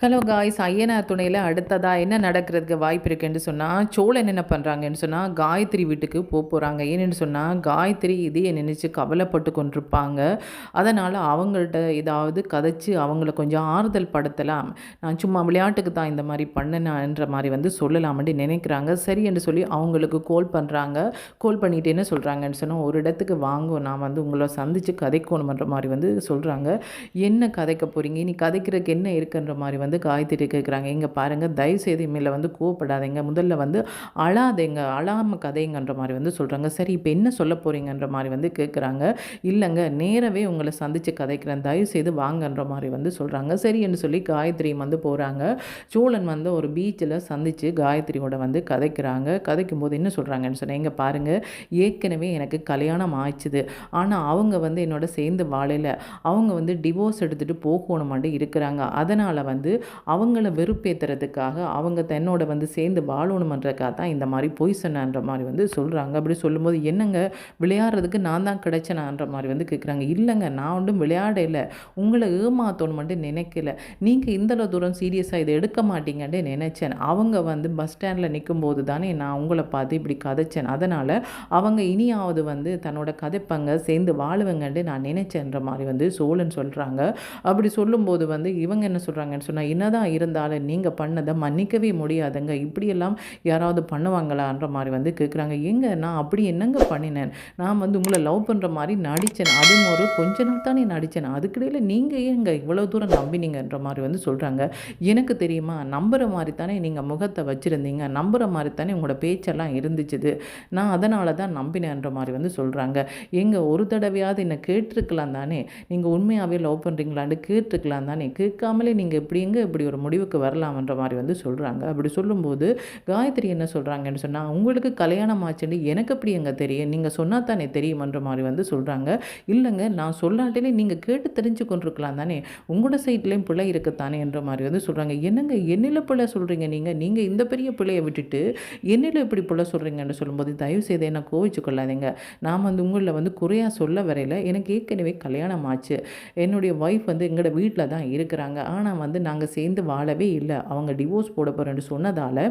Hello guys Ayyanar துணையில் அடுத்ததாக என்ன நடக்கிறதுக்கு வாய்ப்பு இருக்குன்னு சொன்னால் சோழன் என்ன பண்ணுறாங்கன்னு சொன்னால் காயத்ரி வீட்டுக்கு போக போகிறாங்க ஏன்னு சொன்னால் காயத்ரி இதையே நினச்சி கவலைப்பட்டு கொண்டிருப்பாங்க. அதனால் அவங்கள்ட்ட ஏதாவது கதைச்சி அவங்கள கொஞ்சம் ஆறுதல் படுத்தலாம். நான் சும்மா விளையாட்டுக்கு தான் இந்த மாதிரி பண்ணனான்ற மாதிரி வந்து சொல்லலாம்னு நினைக்கிறாங்க. சரி என்று சொல்லி அவங்களுக்கு கோல் பண்ணுறாங்க கோல் பண்ணிட்டு என்ன சொல்கிறாங்கன்னு சொன்னால் ஒரு இடத்துக்கு வாங்க நான் வந்து உங்களை சந்தித்து கதைக்கணுமன்ற மாதிரி வந்து சொல்கிறாங்க என்ன கதைக்க போகிறீங்க நீ கதைக்கிறதுக்கு என்ன இருக்குன்ற மாதிரி வந்து வந்து காய்த்திட்டு கேட்குறாங்க இங்கே பாருங்கள் தயவுசெய்து இமையில் வந்து கோவப்படாதீங்க. முதல்ல வந்து அழாதேங்க அழாம கதைங்கன்ற மாதிரி வந்து சொல்கிறாங்க சரி இப்போ என்ன சொல்ல போகிறீங்கன்ற மாதிரி வந்து கேட்குறாங்க இல்லைங்க நேரவே உங்களை சந்தித்து கதைக்கிறேன். தயவுசெய்து வாங்கன்ற மாதிரி வந்து சொல்கிறாங்க சரி என்று சொல்லி காயத்ரி வந்து போகிறாங்க சோழன் வந்து ஒரு பீச்சில் சந்தித்து காயத்ரியோட வந்து கதைக்கிறாங்க. கதைக்கும் போது என்ன சொல்கிறாங்கன்னு சொன்னேன். இங்கே பாருங்கள் ஏற்கனவே எனக்கு கல்யாணம் ஆயிடுச்சுது. ஆனால் அவங்க வந்து என்னோட சேர்ந்து வாழையில் அவங்க வந்து டிவோர்ஸ் எடுத்துகிட்டு போகணுமாண்டு இருக்கிறாங்க. அதனால் வந்து அவங்கள வெறுப்பேற்றுறதுக்காக அவங்க தன்னோட வந்து சேர்ந்து வாழணுமன்றக்காக தான் இந்த மாதிரி பொய் சொன்னன்ற மாதிரி வந்து சொல்கிறாங்க அப்படி சொல்லும்போது என்னங்க விளையாடுறதுக்கு நான் தான் கிடைச்சனான்ற மாதிரி வந்து கேட்குறாங்க இல்லைங்க நான் ஒன்றும் விளையாடலை உங்களை ஏமாத்தணும் மட்டும் நினைக்கல. நீங்கள் இந்த தூரம் சீரியஸாக இதை எடுக்க மாட்டீங்கன்னு நினச்சேன். அவங்க வந்து பஸ் ஸ்டாண்டில் நிற்கும் போது தானே நான் உங்களை பார்த்து இப்படி கதைச்சேன். அதனால் அவங்க இனியாவது வந்து தன்னோட கதைப்பங்க சேர்ந்து வாழுவங்கன்ட்டு நான் நினைச்சேன்ற மாதிரி வந்து சோழன் சொல்கிறாங்க அப்படி சொல்லும்போது வந்து இவங்க என்ன சொல்கிறாங்கன்னு சொன்னால் என்னதான் இருந்தாலும் நீங்கள் பண்ணதை மன்னிக்கவே முடியாதுங்க. இப்படியெல்லாம் யாராவது பண்ணுவாங்களான்ற மாதிரி வந்து கேட்குறாங்க எங்கே நான் அப்படி என்னங்க பண்ணினேன்? நான் வந்து உங்களை லவ் பண்ணுற மாதிரி நடித்தேன் அதுவும் ஒரு கொஞ்ச நாள் தானே நடித்தேன் அதுக்கிடையில் நீங்கள் ஏங்க இவ்வளோ தூரம் நம்பினீங்கன்ற மாதிரி வந்து சொல்கிறாங்க எனக்கு தெரியுமா நம்புகிற மாதிரி தானே நீங்கள் முகத்தை வச்சுருந்தீங்க. நம்புகிற மாதிரி தானே உங்களோட பேச்செல்லாம் இருந்துச்சுது. நான் அதனால தான் நம்பினேன்ற மாதிரி வந்து சொல்கிறாங்க எங்கே ஒரு தடவையாவது என்னை கேட்டிருக்கலாம் தானே. நீங்கள் உண்மையாகவே லவ் பண்ணுறீங்களான்னு கேட்டிருக்கலாம் தானே. கேட்காமலே நீங்கள் எப்படிங்க இப்படி ஒரு முடிவுக்கு வரலாம்ன்ற மாதிரி வந்து சொல்கிறாங்க அப்படி சொல்லும்போது காயத்ரி என்ன சொல்கிறாங்கன்னு சொன்னால் உங்களுக்கு கல்யாணம் ஆச்சுன்னு எனக்கு எப்படி எங்கே தெரியும்? நீங்கள் சொன்னால் தானே தெரியுமன்ற மாதிரி வந்து சொல்கிறாங்க இல்லைங்க நான் சொல்லாட்டிலே நீங்கள் கேட்டு தெரிஞ்சு கொண்டிருக்கலாம் தானே. உங்களோட சைட்லேயும் பிள்ளை இருக்குத்தானே என்ற மாதிரி வந்து சொல்கிறாங்க என்னங்க என்னில் பிள்ளை சொல்கிறீங்க நீங்கள் நீங்கள் இந்த பெரிய பிள்ளையை விட்டுட்டு என்னில் இப்படி பிள்ளை சொல்கிறீங்கன்னு சொல்லும்போது தயவு செய்து என்ன கோவிச்சு கொள்ளாதீங்க. நான் வந்து உங்களில் வந்து குறையாக சொல்ல வரையில் எனக்கு ஏற்கனவே கல்யாணம் ஆச்சு. என்னுடைய ஒய்ஃப் வந்து எங்களோட வீட்டில் தான் இருக்கிறாங்க. ஆனால் வந்து நாங்கள் சேர்ந்து வாழவே இல்லை. அவங்க டிவோர்ஸ் போட போகிறேன்னு சொன்னதால்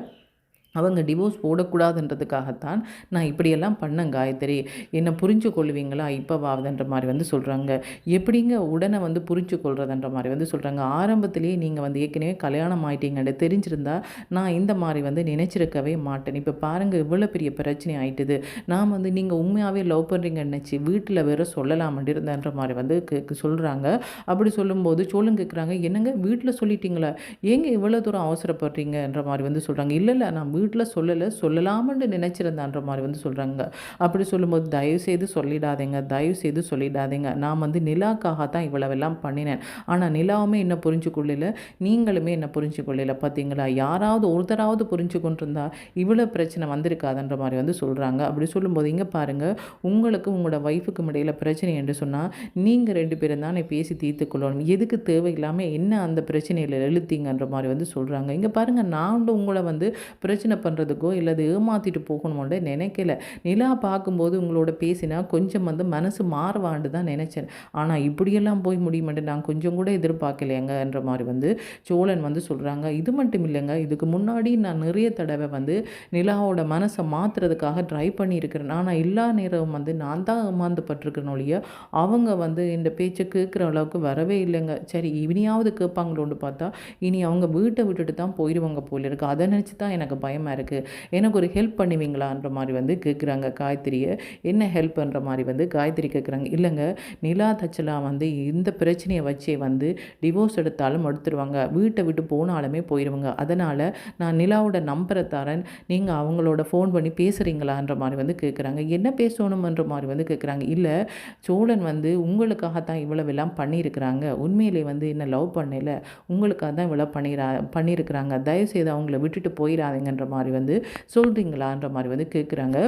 அவங்க டிவோர்ஸ் போடக்கூடாதுன்றதுக்காகத்தான் நான் இப்படியெல்லாம் பண்ணேன் காயத்ரி. என்னை புரிஞ்சு கொள்வீங்களா இப்போவாவதுன்ற மாதிரி வந்து சொல்கிறாங்க எப்படிங்க உடனே வந்து புரிஞ்சு கொள்றதுன்ற மாதிரி வந்து சொல்கிறாங்க ஆரம்பத்திலேயே நீங்கள் வந்து ஏற்கனவே கல்யாணம் ஆகிட்டீங்கன்னு தெரிஞ்சிருந்தா நான் இந்த மாதிரி வந்து நினச்சிருக்கவே மாட்டேன். இப்போ பாருங்கள் இவ்வளோ பெரிய பிரச்சனை ஆயிட்டுது. நான் வந்து நீங்கள் உண்மையாகவே லவ் பண்ணுறீங்க நினச்சி வீட்டில் வேற சொல்லலாமட்டு இருந்தன்ற மாதிரி வந்து சொல்கிறாங்க அப்படி சொல்லும்போது சோழன் கேட்குறாங்க என்னங்க வீட்டில் சொல்லிட்டீங்களா? ஏங்க இவ்வளோ தூரம் அவசரப்படுறீங்கன்ற மாதிரி வந்து சொல்கிறாங்க இல்லை இல்லை நான் வீடு வீட்டில் சொல்லலை. சொல்லலாமன்னு நினச்சிருந்தான்ற மாதிரி வந்து சொல்கிறாங்க அப்படி சொல்லும்போது தயவு செய்து சொல்லிடாதீங்க தயவு செய்து சொல்லிடாதீங்க. நான் வந்து நிலாக்காக தான் இவ்வளவெல்லாம் பண்ணினேன். ஆனால் நிலாவுமே என்ன புரிஞ்சு கொள்ளல நீங்களுமே என்ன புரிஞ்சு கொள்ளல பார்த்தீங்களா யாராவது ஒருத்தராவது புரிஞ்சு கொண்டிருந்தா இவ்வளோ பிரச்சனை வந்திருக்காதுன்ற மாதிரி வந்து சொல்கிறாங்க அப்படி சொல்லும்போது இங்கே பாருங்கள் உங்களுக்கு உங்களோட ஒய்ஃபுக்கு இடையில் பிரச்சனை என்று சொன்னால் நீங்கள் ரெண்டு பேரும் தானே பேசி தீர்த்துக்கொள்ளணும் எதுக்கு தேவையில்லாமல் என்ன அந்த பிரச்சனையில் எழுத்தீங்கன்ற மாதிரி வந்து சொல்கிறாங்க இங்கே பாருங்கள் நான் உங்களை வந்து பிரச்சனை பண்ணுறதுக்கோ இல்லை அது ஏமாற்றிட்டு போகணுமோட நினைக்கல. நிலா பார்க்கும்போது உங்களோட பேசினா கொஞ்சம் வந்து மனசு மாறுவாண்டு தான் நினச்சேன். ஆனால் இப்படியெல்லாம் போய் முடியுமென்று நான் கொஞ்சம் கூட எதிர்பார்க்கலையங்கன்ற மாதிரி வந்து சோழன் வந்து சொல்கிறாங்க இது மட்டும் இல்லைங்க. இதுக்கு முன்னாடி நான் நிறைய தடவை வந்து நிலாவோட மனசை மாற்றுறதுக்காக ட்ரை பண்ணியிருக்கிறேன். ஆனால் எல்லா நேரமும் வந்து நான் தான் ஏமாந்துப்பட்டிருக்கிறேன் ஒழிய அவங்க வந்து இந்த பேச்சை கேட்குற அளவுக்கு வரவே இல்லைங்க. சரி இனியாவது கேட்பாங்களோன்னு பார்த்தா இனி அவங்க வீட்டை விட்டுட்டு தான் போயிடுவாங்க போல இருக்குது அதை நினச்சி தான் எனக்கு பயம் பயமாக இருக்குது எனக்கு ஒரு ஹெல்ப் பண்ணுவீங்களான்ற மாதிரி வந்து கேட்குறாங்க காயத்ரியை. என்ன ஹெல்ப் பண்ணுற மாதிரி வந்து காயத்ரி கேட்குறாங்க இல்லைங்க நிலா தச்சலா வந்து இந்த பிரச்சனையை வச்சே வந்து டிவோர்ஸ் எடுத்தாலும் எடுத்துருவாங்க வீட்டை விட்டு போனாலுமே போயிடுவாங்க அதனால் நான் நிலாவோட நம்பரை தரேன். நீங்கள் அவங்களோட ஃபோன் பண்ணி பேசுகிறீங்களான்ற மாதிரி வந்து கேட்குறாங்க என்ன பேசணுமன்ற மாதிரி வந்து கேட்குறாங்க இல்லை சோழன் வந்து உங்களுக்காகத்தான் இவ்வளவெல்லாம் பண்ணியிருக்கிறாங்க. உண்மையிலே வந்து என்ன லவ் பண்ணல. உங்களுக்காக தான் இவ்வளோ பண்ணிடுறா பண்ணியிருக்கிறாங்க. தயவுசெய்து அவங்கள விட்டுட்டு போயிடாதீங்கன்ற மாதிரி வந்து சொல்கிறீங்களான்ற மாதிரி வந்து கேட்குறாங்க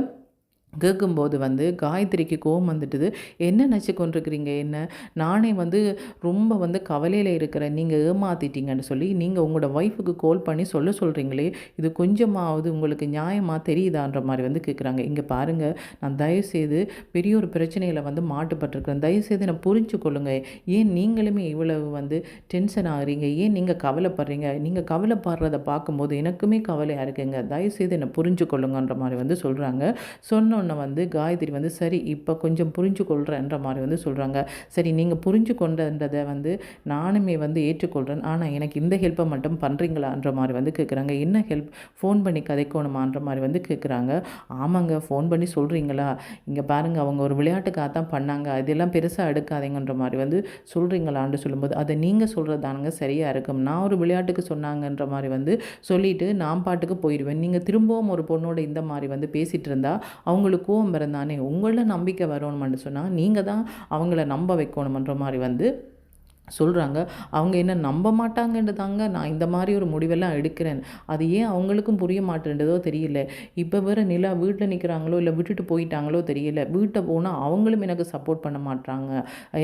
கேட்கும்போது வந்து காயத்ரிக்கு கோவம் வந்துட்டுது. என்ன நினச்சி கொண்டிருக்கிறீங்க? என்ன? நானே வந்து ரொம்ப வந்து கவலையில் இருக்கிறேன். நீங்கள் ஏமாத்திட்டீங்கன்னு சொல்லி நீங்கள் உங்களோட ஒய்ஃபுக்கு கால் பண்ணி சொல்ல சொல்கிறீங்களே இது கொஞ்சமாவது உங்களுக்கு நியாயமாக தெரியுதான்ற மாதிரி வந்து கேட்குறாங்க. இங்கே பாருங்கள் நான் தயவுசெய்து பெரிய ஒரு பிரச்சனையில் வந்து மாட்டுப்பட்டிருக்கிறேன். தயவுசெய்து என்னை புரிஞ்சு கொள்ளுங்கள் ஏன் நீங்களுமே இவ்வளவு வந்து டென்ஷன் ஆகுறீங்க? ஏன் நீங்கள் கவலைப்படுறீங்க? நீங்கள் கவலைப்படுறத பார்க்கும்போது எனக்குமே கவலையாக இருக்குங்க. தயவுசெய்து என்னை புரிஞ்சு கொள்ளுங்கன்ற மாதிரி வந்து சொல்கிறாங்க சொன்னோன்னே வந்து காயத்ரி வந்து சரி இப்போ கொஞ்சம் புரிஞ்சு கொள்கிறேன்ற மாதிரி வந்து சொல்கிறாங்க சரி நீங்கள் புரிஞ்சு கொண்டன்றதை வந்து நானுமே வந்து ஏற்றுக்கொள்கிறேன் ஆனால் எனக்கு இந்த ஹெல்ப்பை மட்டும் பண்ணுறீங்களான்ற மாதிரி வந்து கேட்குறாங்க என்ன ஹெல்ப் ஃபோன் பண்ணி கதைக்கணுமான்ற மாதிரி வந்து கேட்குறாங்க ஆமாங்க ஃபோன் பண்ணி சொல்கிறீங்களா இங்கே பாருங்கள் அவங்க ஒரு விளையாட்டுக்காக தான் பண்ணாங்க. இதெல்லாம் பெருசாக எடுக்காதீங்கன்ற மாதிரி வந்து சொல்கிறீங்களான்னு சொல்லும்போது அதை நீங்கள் சொல்கிறது தானுங்க சரியாக இருக்கும். நான் ஒரு விளையாட்டுக்கு சொன்னாங்கன்ற மாதிரி வந்து சொல்லிவிட்டு நான் பாட்டுக்கு போயிடுவேன். நீங்கள் திரும்பவும் ஒரு பொண்ணோட இந்த மாதிரி வந்து பேசிகிட்டு இருந்தால் அவங்க அவங்களுக்கு கோவம் இருந்தானே உங்களில் நம்பிக்கை வரணும்னு சொன்னால் நீங்கள் தான் அவங்கள நம்ப வைக்கணுமன்ற மாதிரி வந்து சொல்கிறாங்க அவங்க என்ன நம்ப மாட்டாங்கன்றதாங்க நான் இந்த மாதிரி ஒரு முடிவெல்லாம் எடுக்கிறேன். அது ஏன் அவங்களுக்கும் புரிய மாட்டேன்றதோ தெரியல. இப்போ வேறு நிலா வீட்டில் நிற்கிறாங்களோ இல்லை விட்டுட்டு போயிட்டாங்களோ தெரியல. வீட்டை போனால் அவங்களும் எனக்கு சப்போர்ட் பண்ண மாட்டாங்க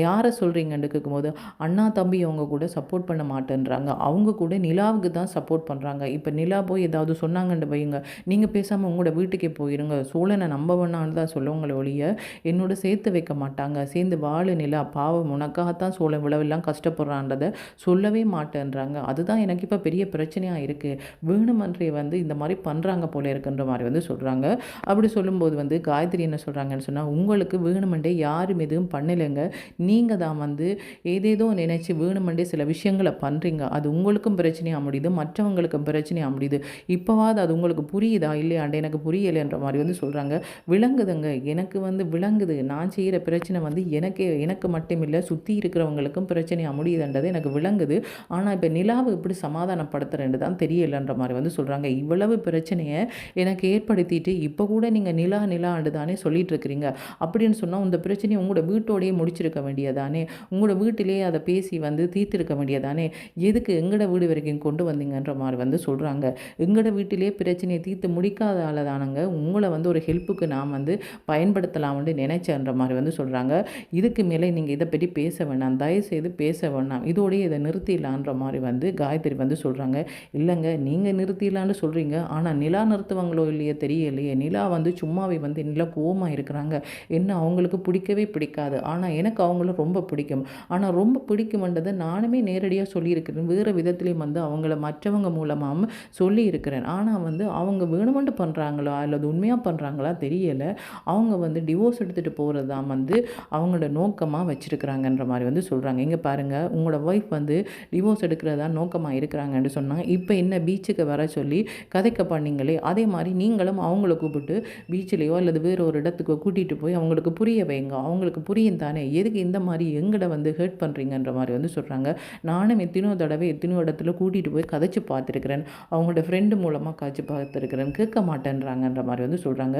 யாரை சொல்கிறீங்கன்னு கேட்கும்போது அண்ணா தம்பி அவங்க கூட சப்போர்ட் பண்ண மாட்டேன்றாங்க. அவங்க கூட நிலாவுக்கு தான் சப்போர்ட் பண்ணுறாங்க இப்போ நிலா போய் ஏதாவது சொன்னாங்கன்னு வைங்க நீங்கள் பேசாமல் உங்களோட வீட்டுக்கே போயிருங்க. சோழனை நம்ப வேணான்னு தான் சொல்லுவங்களே ஒழிய என்னோட சேர்த்து வைக்க மாட்டாங்க. சேர்ந்து வாழு நிலா பாவம் உனக்காகத்தான் சோழன் விழவெல்லாம் கஷ்டப்படுறான்றதை சொல்லவே மாட்டேன்றாங்க. அதுதான் எனக்கு இப்போ பெரிய பிரச்சனையாக இருக்குது வேணுமன்றே வந்து இந்த மாதிரி பண்ணுறாங்க போல இருக்குன்ற மாதிரி வந்து சொல்கிறாங்க அப்படி சொல்லும்போது வந்து காயத்ரி என்ன சொல்கிறாங்கன்னு சொன்னால் உங்களுக்கு வேணுமெண்டே யாரும் எதுவும் பண்ணலைங்க. நீங்கள் தான் வந்து ஏதேதோ நினச்சி வேணுமெண்டே சில விஷயங்களை பண்ணுறீங்க அது உங்களுக்கும் பிரச்சனையாக முடியுது மற்றவங்களுக்கும் பிரச்சனையாக முடியுது. இப்போவாது அது உங்களுக்கு புரியுதா? இல்லையாண்டே எனக்கு புரியலைன்ற மாதிரி வந்து சொல்கிறாங்க விளங்குதுங்க. எனக்கு வந்து விளங்குது. நான் செய்கிற பிரச்சனை வந்து எனக்கே எனக்கு மட்டும் இல்லை சுற்றி இருக்கிறவங்களுக்கும் பிரச்சனை பிரச்சனையாக முடியுதுன்றது எனக்கு விளங்குது. ஆனால் இப்போ நிலாவை எப்படி சமாதானப்படுத்துறேன்னு தான் தெரியலைன்ற மாதிரி வந்து சொல்கிறாங்க இவ்வளவு பிரச்சனையை எனக்கு ஏற்படுத்திட்டு இப்போ கூட நீங்கள் நிலா நிலாண்டு தானே சொல்லிட்டு இருக்கிறீங்க அப்படின்னு சொன்னால் இந்த பிரச்சனையை உங்களோட வீட்டோடையே முடிச்சிருக்க வேண்டியதானே? உங்களோட வீட்டிலேயே அதை பேசி வந்து தீர்த்திருக்க வேண்டியதானே? எதுக்கு எங்களோட வீடு வரைக்கும் கொண்டு வந்தீங்கன்ற மாதிரி வந்து சொல்கிறாங்க எங்களோட வீட்டிலே பிரச்சனையை தீர்த்து முடிக்காதால தானங்க உங்களை வந்து ஒரு ஹெல்ப்புக்கு நான் வந்து பயன்படுத்தலாம்னு நினைச்சேன்ற மாதிரி வந்து சொல்கிறாங்க இதுக்கு மேலே நீங்கள் இதை பற்றி பேச வேண்டாம் தயவுசெய்து பேச வேணாம். இதோடய இதை நிறுத்திடலான்ற மாதிரி வந்து காயத்ரி வந்து சொல்கிறாங்க இல்லைங்க நீங்கள் நிறுத்திடலான்னு சொல்கிறீங்க ஆனால் நிலா நிறுத்துவாங்களோ இல்லையே தெரியலையே. நிலா வந்து சும்மாவே வந்து நிலா கோவமாக இருக்கிறாங்க. என்ன அவங்களுக்கு பிடிக்கவே பிடிக்காது. ஆனால் எனக்கு அவங்கள ரொம்ப பிடிக்கும். ஆனால் ரொம்ப பிடிக்கும்ன்றதை நானுமே நேரடியாக சொல்லியிருக்கிறேன். வேறு விதத்துலேயும் வந்து அவங்கள மற்றவங்க மூலமாக சொல்லியிருக்கிறேன். ஆனால் வந்து அவங்க வேணுமெண்டு பண்ணுறாங்களா அல்லது உண்மையாக பண்ணுறாங்களா தெரியலை. அவங்க வந்து டிவோர்ஸ் எடுத்துகிட்டு போகிறது தான் வந்து அவங்களோட நோக்கமாக வச்சுருக்கிறாங்கன்ற மாதிரி வந்து சொல்கிறாங்க இங்கே பாருங்கள் உங்களோட ஒய்ஃப் வந்து டிவோர்ஸ் எடுக்கிறதா நோக்கமாக இருக்கிறாங்கன்னு சொன்னாங்க இப்போ என்ன பீச்சுக்கு வர சொல்லி கதைக்க பண்ணீங்களே அதே மாதிரி நீங்களும் அவங்கள கூப்பிட்டு பீச்சிலேயோ அல்லது வேறு ஒரு இடத்துக்கு கூட்டிகிட்டு போய் அவங்களுக்கு புரிய வைங்க. அவங்களுக்கு புரியும் தானே எதுக்கு இந்த மாதிரி எங்களை வந்து ஹர்ட் பண்ணுறீங்கன்ற மாதிரி வந்து சொல்கிறாங்க நானும் எத்தனையோ தடவை எத்தனையோ இடத்துல கூட்டிகிட்டு போய் கதைச்சு பார்த்துருக்குறேன். அவங்களோட ஃப்ரெண்டு மூலமாக காய்ச்சி பார்த்துருக்குறேன். கேட்க மாட்டேன்றாங்கன்ற மாதிரி வந்து சொல்கிறாங்க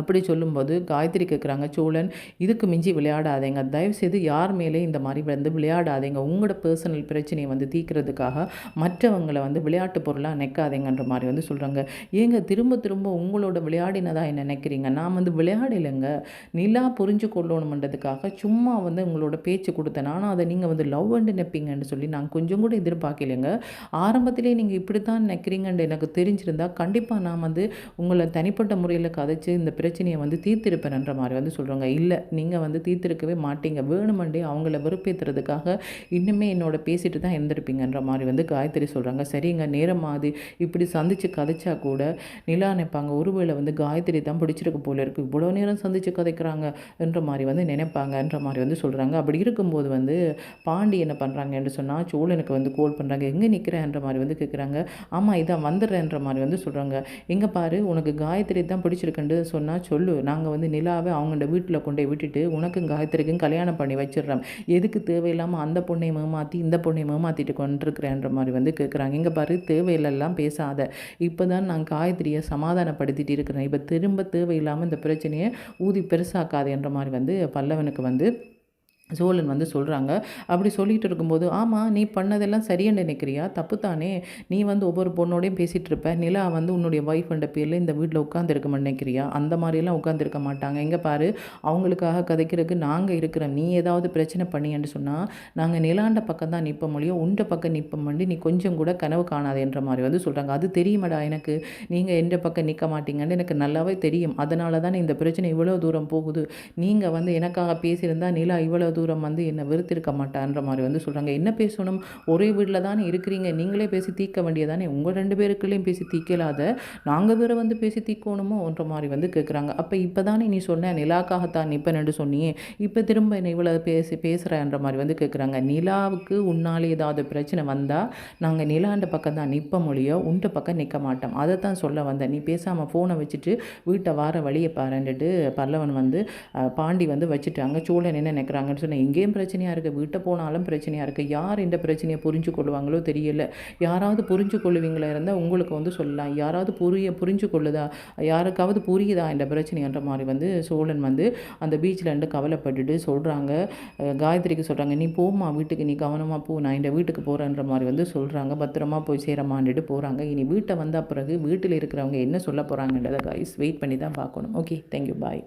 அப்படி சொல்லும்போது காயத்ரி கேட்குறாங்க சோழன் இதுக்கு மிஞ்சி விளையாடாதீங்க. தயவுசெய்து யார் மேலே இந்த மாதிரி வந்து விளையாடாதீங்க. உங்களோட பர்சனல் பிரச்சனையை வந்து தீர்க்கறதுக்காக மற்றவங்களை வந்து விளையாட்டு பொருளாக நினைக்காதேங்கன்ற மாதிரி வந்து சொல்கிறாங்க ஏங்க திரும்ப திரும்ப உங்களோட விளையாடினதாக என்ன நினைக்கிறீங்க? நான் வந்து விளையாடலைங்க. நிலா புரிஞ்சு கொள்ளணுமன்றதுக்காக சும்மா வந்து உங்களோட பேச்சு கொடுத்தேன். ஆனால் அதை நீங்கள் வந்து லவ் அண்டு நினைப்பீங்கன்னு சொல்லி நான் கொஞ்சம் கூட எதிர்பார்க்கலைங்க. ஆரம்பத்திலே நீங்கள் இப்படி தான் நினைக்கிறீங்கன்னு எனக்கு தெரிஞ்சிருந்தால் கண்டிப்பாக நான் வந்து உங்களை தனிப்பட்ட முறையில் கதைச்சு இந்த பிரச்சனையை வந்து தீர்த்திருப்பேன்ற மாதிரி வந்து சொல்கிறாங்க இல்லை நீங்கள் வந்து தீர்த்திருக்கவே மாட்டீங்க. வேணுமண்டே அவங்கள வெறுப்பேற்றுறதுக்காக இன்னுமே என்னோட பேசிட்டு தான் இருந்திருப்பீங்கன்ற மாதிரி வந்து காயத்ரி சொல்கிறாங்க சரிங்க நேரமாது இப்படி சந்தித்து கதைச்சா கூட நிலா நினைப்பாங்க. ஒருவேளை வந்து காயத்ரி தான் பிடிச்சிருக்க போல இருக்குது இவ்வளோ நேரம் சந்தித்து கதைக்கிறாங்க என்ற மாதிரி வந்து நினைப்பாங்கன்ற மாதிரி வந்து சொல்கிறாங்க அப்படி இருக்கும்போது வந்து பாண்டி என்ன பண்ணுறாங்க என்று சொன்னால் சோழனுக்கு வந்து கோல் பண்ணுறாங்க எங்கே நிற்கிறேன்ற மாதிரி வந்து கேட்குறாங்க ஆமாம் இதான் வந்துடுறேன்ற மாதிரி வந்து சொல்கிறாங்க எங்கே பாரு உனக்கு காயத்ரி தான் பிடிச்சிருக்குன்னு சொன்னால் சொன்னால் சொல்லு. நாங்கள் வந்து நிலாவை அவங்களோட வீட்டில் கொண்டு போய் விட்டுட்டு உனக்கும் காயத்ரிக்கும் கல்யாணம் பண்ணி வச்சிடுறோம் எதுக்கு தேவையில்லாமல் அந்த பொண்ணை மேமாற்றி இந்த பொண்ணை மேமாற்றிட்டு கொண்டிருக்கிறேன்ற மாதிரி வந்து கேட்குறாங்க இங்கே பாரு தேவையில்லாம் பேசாத. இப்போ தான் நான் காயத்ரியை சமாதானப்படுத்திட்டு இருக்கிறேன். இப்போ திரும்ப தேவையில்லாமல் இந்த பிரச்சனையை ஊதி பெருசாக்காதுன்ற மாதிரி வந்து பல்லவனுக்கு வந்து சோழன் வந்து சொல்கிறாங்க அப்படி சொல்லிகிட்டு இருக்கும்போது ஆமாம் நீ பண்ணதெல்லாம் சரியாக நினைக்கிறியா? தப்பு தானே நீ வந்து ஒவ்வொரு பொண்ணோடையும் பேசிகிட்டு இருப்ப. நிலா வந்து உன்னுடைய ஒய்ஃப் ஒய்ஃப்ன்ற பேரில் இந்த வீட்டில் உட்காந்துருக்க நினைக்கிறியா? அந்த மாதிரியெல்லாம் உட்காந்துருக்க மாட்டாங்க. எங்கே பாரு அவங்களுக்காக கதைக்கிறதுக்கு நாங்கள் இருக்கிறோம் நீ ஏதாவது பிரச்சனை பண்ணியேன்னு சொன்னால் நாங்கள் நிலாண்ட பக்கம் தான் நிற்ப முடியும். உண்ட பக்கம் நிற்ப மாட்டி நீ கொஞ்சம் கூட கனவு காணாதேன்ற மாதிரி வந்து சொல்கிறாங்க அது தெரியுமாடா எனக்கு? நீங்கள் எந்த பக்கம் நிற்க மாட்டீங்கன்னு எனக்கு நல்லாவே தெரியும். அதனால தான் இந்த பிரச்சனை இவ்வளோ தூரம் போகுது. நீங்கள் வந்து எனக்காக பேசியிருந்தால் நிலா இவ்வளோ தூரம் தூரம் வந்து என்னை வெறுத்திருக்க மாட்டான்ற மாதிரி வந்து சொல்கிறாங்க என்ன பேசணும்? ஒரே வீட்டில் தானே இருக்கிறீங்க. நீங்களே பேசி தீர்க்க வேண்டியதானே? உங்கள் ரெண்டு பேருக்குள்ளேயும் பேசி தீர்க்கலாத நாங்கள் வேறு வந்து பேசி தீர்க்கணுமோன்ற மாதிரி வந்து கேட்குறாங்க அப்போ இப்போ தானே நீ சொன்ன நிலாக்காகத்தான் நிற்பேன்னு சொன்னியே. இப்போ திரும்ப என்ன இவ்வளோ பேசி பேசுகிறேன்ற மாதிரி வந்து கேட்குறாங்க நிலாவுக்கு உன்னால் ஏதாவது பிரச்சனை வந்தால் நாங்கள் நிலாண்ட பக்கம் தான் நிற்ப மொழியோ உண்ட பக்கம் நிற்க மாட்டோம். அதை தான் சொல்ல வந்தேன். நீ பேசாமல் ஃபோனை வச்சுட்டு வீட்டை வார வழியை பாருன்ட்டு பல்லவன் வந்து பாண்டி வந்து வச்சுட்டாங்க சோழன் என்ன நினைக்கிறாங்கன்னு பிரச்சனை எங்கேயும் பிரச்சனையாக இருக்குது வீட்டை போனாலும் பிரச்சனையாக இருக்குது யார் இந்த பிரச்சனையை புரிஞ்சு கொள்வாங்களோ தெரியல. யாராவது புரிஞ்சு கொள்ளுவீங்களா இருந்தால் உங்களுக்கு வந்து சொல்லலாம். யாராவது புரிய புரிஞ்சு கொள்ளுதா யாருக்காவது புரியுதா இந்த பிரச்சனைன்ற மாதிரி வந்து சோழன் வந்து அந்த பீச்சில் இருந்து கவலைப்பட்டுட்டு சொல்கிறாங்க காயத்ரிக்கு சொல்கிறாங்க நீ போமா வீட்டுக்கு நீ கவனமாக போ. நான் இந்த வீட்டுக்கு போகிறேன்ற மாதிரி வந்து சொல்கிறாங்க பத்திரமா போய் சேரமாண்டுட்டு போகிறாங்க இனி வீட்டை வந்த பிறகு வீட்டில் இருக்கிறவங்க என்ன சொல்ல போகிறாங்கன்றதை கைஸ் வெயிட் பண்ணி தான் பார்க்கணும் ஓகே தேங்க்யூ பாய்